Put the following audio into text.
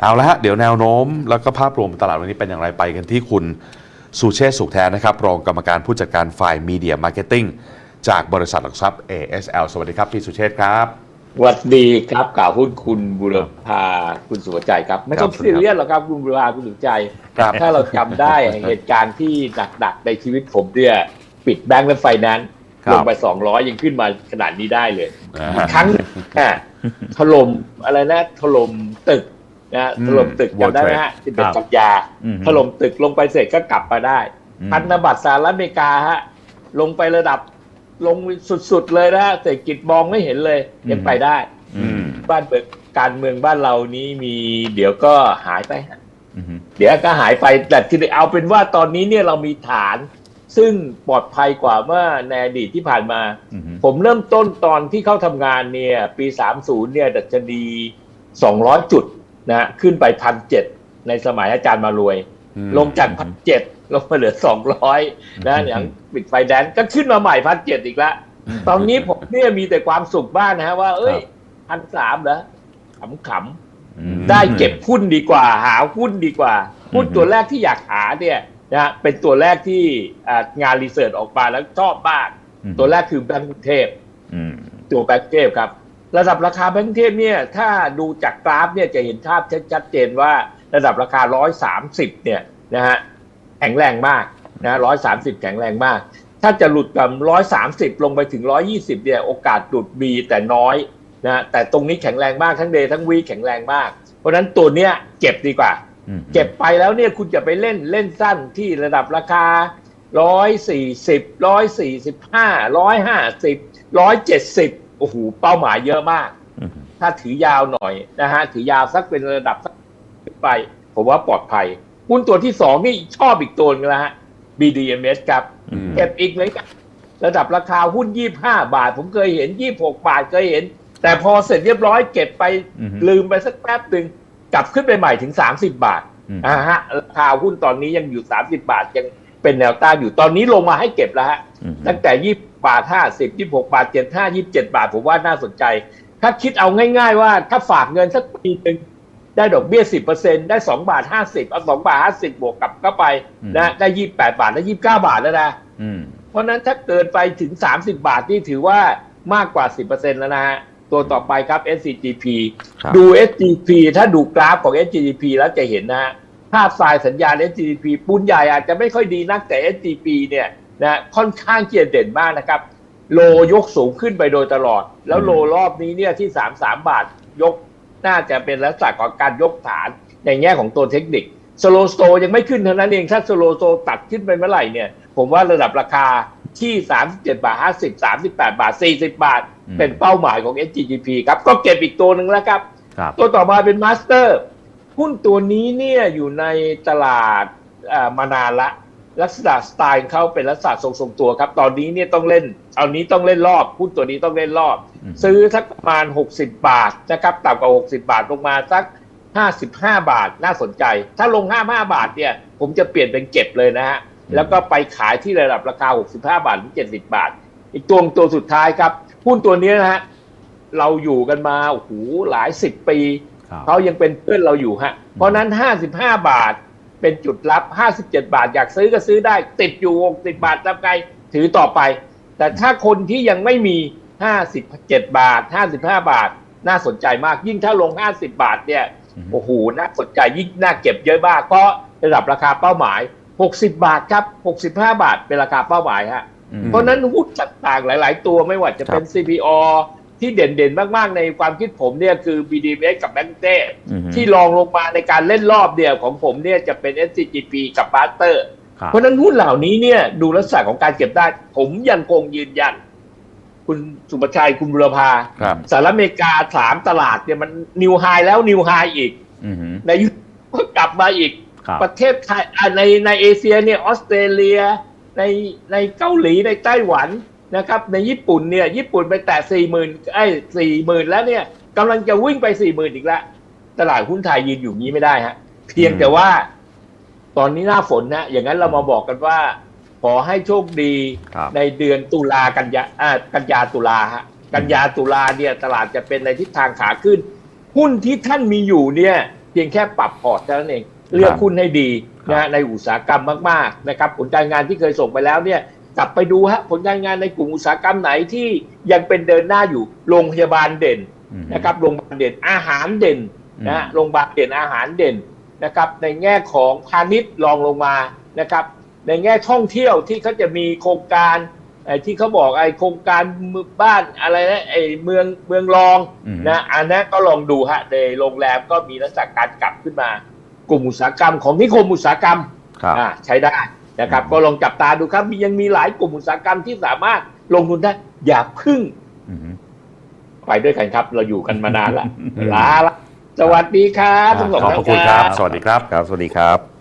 เอาละฮะเดี๋ยวแนวโน้ม แล้วก็ภาพรวมตลาดวันนี้เป็นอย่างไรไปกันที่คุณสุเชษฐ์สุขแท้นะครับ รองกรรมการผู้จัดการฝ่ายมีเดียมาร์เก็ตติ้งจากบริษัทหลักทรัพย์ ASL สวัสดีครับพี่สุเชษฐ์ครับสวัสดีครับกล่าวหุ้นคุณบุรพาคุณสุวใจครับ ไม่ต้องครับซีเรียสหรอกครับคุณบุรพาคุณสุวใจครับถ้าเราจำได้เหตุการณ์ที่หนักๆในชีวิตผมเนี่ยปิดแบงก์และไฟแนนซ์ครับลงไปสองร้อยยังขึ้นมาขนาดนี้ได้เลยอ่าอีกครั้งหนึ่งอะถล่มอะไรนะถล่มตึก นะอืมถล่มตึก World จำได้ไหม Trade ฮะที่เป็นครับกัญญาอืมถล่มตึกลงไปเสร็จก็กลับมาได้อืมพันธบัตรสหรัฐอเมริกาฮะลงไประดับลงสุดๆเลยนะฮะเศรษฐกิจมองไม่เห็นเลยยังไปได้อืมบ้านเมืองการเมืองบ้านเรานี้มีเดี๋ยวก็หายไปฮะอืมเดี๋ยวก็หายไปแต่ที่เอาเป็นว่าตอนนี้เนี่ยเรามีฐาน ซึ่งปลอดภัยกว่าเมื่อในอดีตที่ผ่านมาอืมผมเริ่มต้นตอนที่เข้าทำงานเนี่ย ปี 30เนี่ยดัชนี200 จุด นะฮะขึ้นไปพันเในสมัยอาจารย์มารวยอืมลงจากพันเลงมาเหลือ200นะอย่างปิดไฟแดนซ์ก็ขึ้นมาใหม่พันเอีกแล้วตอนนี้ผมเนี่ยมีแต่ความสุขบ้างนะฮะว่า เอ้ยพันสามเหรอขำอืมๆได้เก็บหุ้นดีกว่า หาหุ้นดีกว่าหุ้นตัวแรกที่อยากหาเนี่ยนะฮะเป็นตัวแรกที่อ่างานรีเสิร์ชออกมาแล้วชอบมากอืมตัวแรกคือแบงก์กรุงเทพอืมตัวแบงก์กรุงเทพครับ ระดับราคาแบงก์เทศเนี่ยถ้าดูจากกราฟเนี่ยจะเห็นภาพชัดเจนว่าระดับราคา 130 เนี่ยนะฮะแข็งแรงมากนะ130 แข็งแรงมาก ถ้าจะหลุดกับ 130 ลงไปถึง 120 เนี่ยโอกาสหลุดมีแต่น้อยนะแต่ตรงนี้แข็งแรงมากทั้งเดย์ทั้งวีแข็งแรงมาก เพราะนั้นตัวเนี้ยเก็บดีกว่า เก็บไปแล้วเนี่ยคุณจะไปเล่นเล่นสั้นที่ระดับราคา 140 145 150 170 โอ้โหเป้าหมายเยอะมากอืมถ้าถือยาวหน่อยนะฮะถือยาวสักเป็นระดับสักขึ้นไป ผมว่าปลอดภัยหุ้นตัวที่สองนี่ชอบอีกตัวนึงแล้วฮะ BDMs ครับอืมเก็บอีกเหมือนกันระดับราคาหุ้น25บาท ผมเคยเห็น26บาทเคยเห็น แต่พอเสร็จเรียบร้อยเก็บไปอืมลืมไปสักแป๊บหนึ่งกลับขึ้นไปใหม่ถึง30บาทอืมอ่าฮะราคาหุ้นตอนนี้ยังอยู่30บาทยัง เป็นแนวต้านอยู่ตอนนี้ลงมาให้เก็บแล้วฮะอืมตั้งแต่20บาท50 26บาท75 27บาทผมว่าน่าสนใจ ถ้าคิดเอาง่าย ๆ ว่าถ้าฝากเงินสักปีหนึ่งได้ดอกเบี้ย10%ได้2บาท50เอา2บาท50บวกกลับเข้าไปนะได้28บาทได้29บาทแล้วนะอืมเพราะฉะนั้นถ้าเกินไปถึง30บาทนี่ถือว่ามากกว่า10%แล้วนะฮะตัวต่อไปครับ SCGP ครับดู SGP ถ้าดูกราฟของ SGP แล้วจะเห็นนะฮะ ภาพทรายสัญญาณ SGP ปูนใหญ่อาจจะไม่ค่อยดีนักแต่ SGP เนี่ยนะค่อนข้างที่จะเด่นมากนะครับ โลยกสูงขึ้นไปโดยตลอด แล้วโลรอบนี้เนี่ยที่ 33 บาทยกน่าจะเป็นลักษณะของการยกฐานในแง่ของตัวเทคนิคสโลสโตยังไม่ขึ้นเท่านั้นเอง ถ้าสโลสโตตัดขึ้นไปเมื่อไหร่เนี่ย ผมว่าระดับราคาที่ 37 บาท 50 38 บาท 40 บาทอืมเป็นเป้าหมายของ SGGP ครับ ก็เก็บอีกตัวหนึ่งแล้วครับครับตัวต่อมาเป็นมาสเตอร์ หุ้นตัวนี้เนี่ยอยู่ในตลาดอ่ามานานละลักษณะสไตล์ของเขาเป็นลักษณะทรงๆตัวครับ ตอนนี้เนี่ยต้องเล่น เอานี้ต้องเล่นรอบหุ้นตัวนี้ต้องเล่นรอบอืมซื้อสักประมาณ 60 บาทนะครับต่ำกว่า 60 บาทลงมาสัก 55 บาทน่าสนใจ ถ้าลง 55 บาทเนี่ย ผมจะเปลี่ยนเป็นเก็บเลยนะฮะแล้วก็ไปขายที่ระดับราคา 65 บาทถึง 70 บาท อีกตัวตัวสุดท้ายครับหุ้นตัวนี้นะฮะเราอยู่กันมาโอ้โหหลายสิบปีครับ เขายังเป็นเพื่อนเราอยู่ฮะ เพราะนั้น 55 บาทเป็นจุดรับ 57 บาท อยากซื้อก็ซื้อได้ ติดอยู่60บาททำไงถือต่อไป แต่ถ้าคนที่ยังไม่มี 57 บาท 55 บาท น่าสนใจมาก ยิ่งถ้าลง 50 บาทเนี่ยอืมโอ้โหน่าสนใจยิ่งน่าเก็บเยอะมากเพราะระดับราคาเป้าหมาย 60 บาทครับ 65 บาทเป็นราคาเป้าหมายฮะอืมเพราะฉะนั้นหุ้นต่างๆหลาย ๆ ตัวไม่ว่าจะเป็น CPO ที่เด่นๆ มากๆ ในความคิดผมเนี่ยคือ BDMs กับ b a n k เต้อืมที่รองลงมาในการเล่นรอบเดียวของผมเนี่ยจะเป็น SCGP กับ b a s t e r ครับเพราะฉะนั้นหุ้นเหล่านี้เนี่ยดูลักษณะของการเก็บได้ ผมยังคงยืนยัน คุณสุประชัยคุณบุรพาครับสหรัฐอเมริกาสามตลาดเนี่ยมันนิวไฮแล้วนิวไฮอีกอืมในยุโรปก็กลับมาอีกครับประเทศไทยอ่าในในเอเชียเนี่ยออสเตรเลีย ในในเกาหลีในไต้หวัน นะครับในญี่ปุ่นเนี่ยญี่ปุ่นไปแตะสี่หมื่นไอ้สี่หมื่นแล้วเนี่ยกำลังจะวิ่งไปสี่หมื่นอีกแล้วตลาดหุ้นไทยยืนอยู่งี้ไม่ได้ฮะ เพียงแต่ว่า ตอนนี้หน้าฝนนะอย่างนั้นเรามาบอกกันว่า ขอให้โชคดีครับในเดือนตุลากันยาอ่ากันยาตุลาฮะกันยาตุลาเนี่ยตลาดจะเป็นในทิศทางขาขึ้น หุ้นที่ท่านมีอยู่เนี่ยพียงแค่ปรับพอร์ตเท่านั้นเองเลือกหุ้นให้ดีนะฮะในอุตสาหกรรมมากๆนะครับผลการงานที่เคยส่งไปแล้วเนี่ย กลับไปดูฮะผลการงานในกลุ่มอุตสาหกรรมไหนที่ยังเป็นเดินหน้าอยู่โรงพยาบาลเด่นอืมนะครับโรงพยาบาลเด่นอาหารเด่นนะฮะอืมโรงพยาบาลเด่นอาหารเด่นนะครับในแง่ของพาณิชย์รองลงมานะครับในแง่ท่องเที่ยวที่เขาจะมีโครงการไอ้ที่เขาบอกไอ้โครงการเมืองบ้านอะไรนะไอ้เมืองเมืองรองอืมนะอันนั้นก็ลองดูฮะในโรงแรมก็มีลักษณะการกลับขึ้นมา กลุ่มอุตสาหกรรมของนิคมอุตสาหกรรมครับอ่าใช้ได้ นะครับอืมก็ลองจับตาดูครับ มียังมีหลายกลุ่มอุตสาหกรรมที่สามารถลงทุนได้ อย่าพึ่งอืมไปด้วยกันครับ เราอยู่กันมานานละลาละสวัสดีครับทั้งสองขอบพท่าระคุณนครับ สวัสดีครับครับ สวัสดีครับ